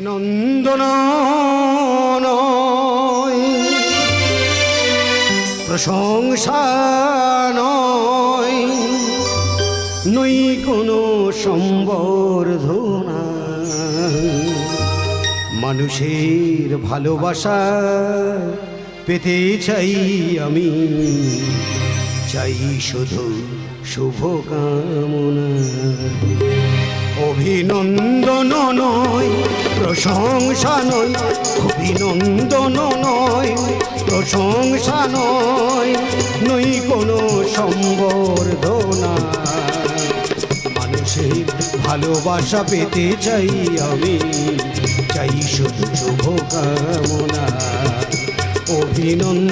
অভিনন্দন নয়, প্রশংসা নয় নই কোনো সম্বর্ধনা। মানুষের ভালোবাসা পেতে চাই আমি। চাই শুধু শুভকামনা। অভিনন্দন নয় প্রশংসা নয় অভিনন্দন নয় প্রশংসা নয় নই কোনো সম্বর্ধনা মানুষের ভালোবাসা পেতে চাই আমি, চাই শুধু শুভকামনা অভিনন্দন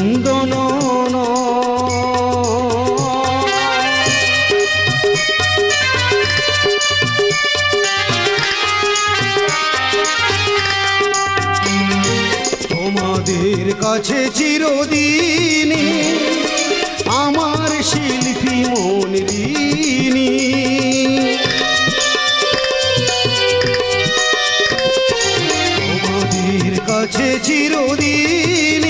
কাছে চিরদিন আমার শিল্পী মন ঋণী তোমাদের কাছে চিরদিন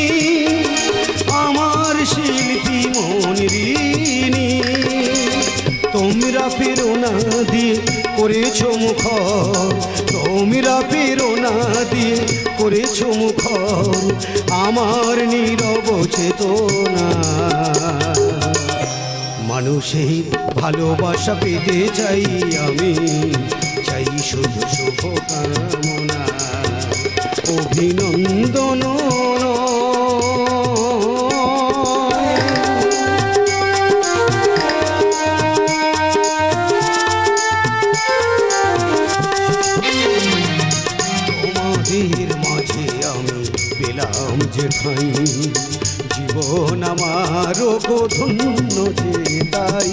আমার শিল্পী মন ঋণী তোমরা প্রেরণা দিয়ে করেছ মুখ তোমরা প্রেরণা দিয়ে করেছ মুখ আমার নীরব চেতনা। মানুষের ভালোবাসা পেতে চাই আমি চাই শুধু শুভকামনা। অভিনন্দন। তোমাদের মাঝে আমি পেলাম যে ঠাই জীবন আমার ধন্য যে তাই।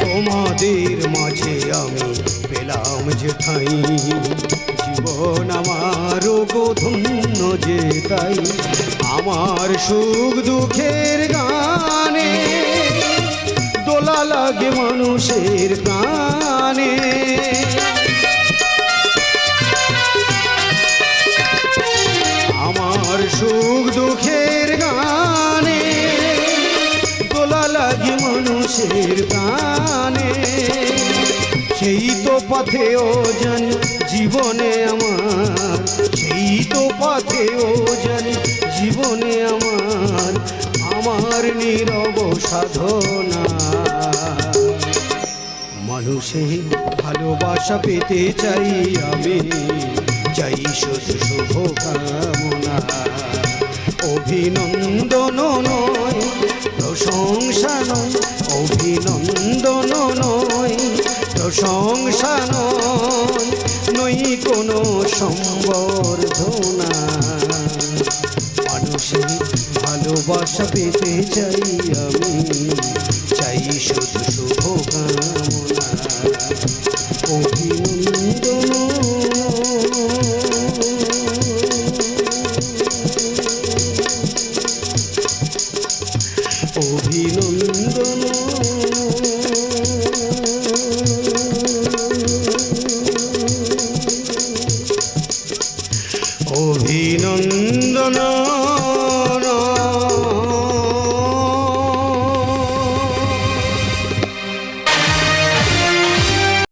তোমাদের মাঝে আমি পেলাম যে ঠাই জীবন আমার ধন্য যে তাই। আমার সুখ দুঃখের গানে দোলা লাগে মানুষের প্রাণে। মানুষের প্রাণে। সেই তো পথে ওজন জীবনে আমার, সেই তো পথে ওজন জীবনে আমার আমার নীরব সাধনা। মানুষের ভালোবাসা পেতে চাই আমি, চাই শুধু শুভকামনা। অভিনন্দন নয় প্রশংসা নয় অভিনন্দন নয় প্রশংসা নয় নই কোনো সম্বর্ধনা মানুষের ভালোবাসা পেতে চাই আমি, চাই শুধু শুভকামনা। অভিনন্দন অভিনন্দন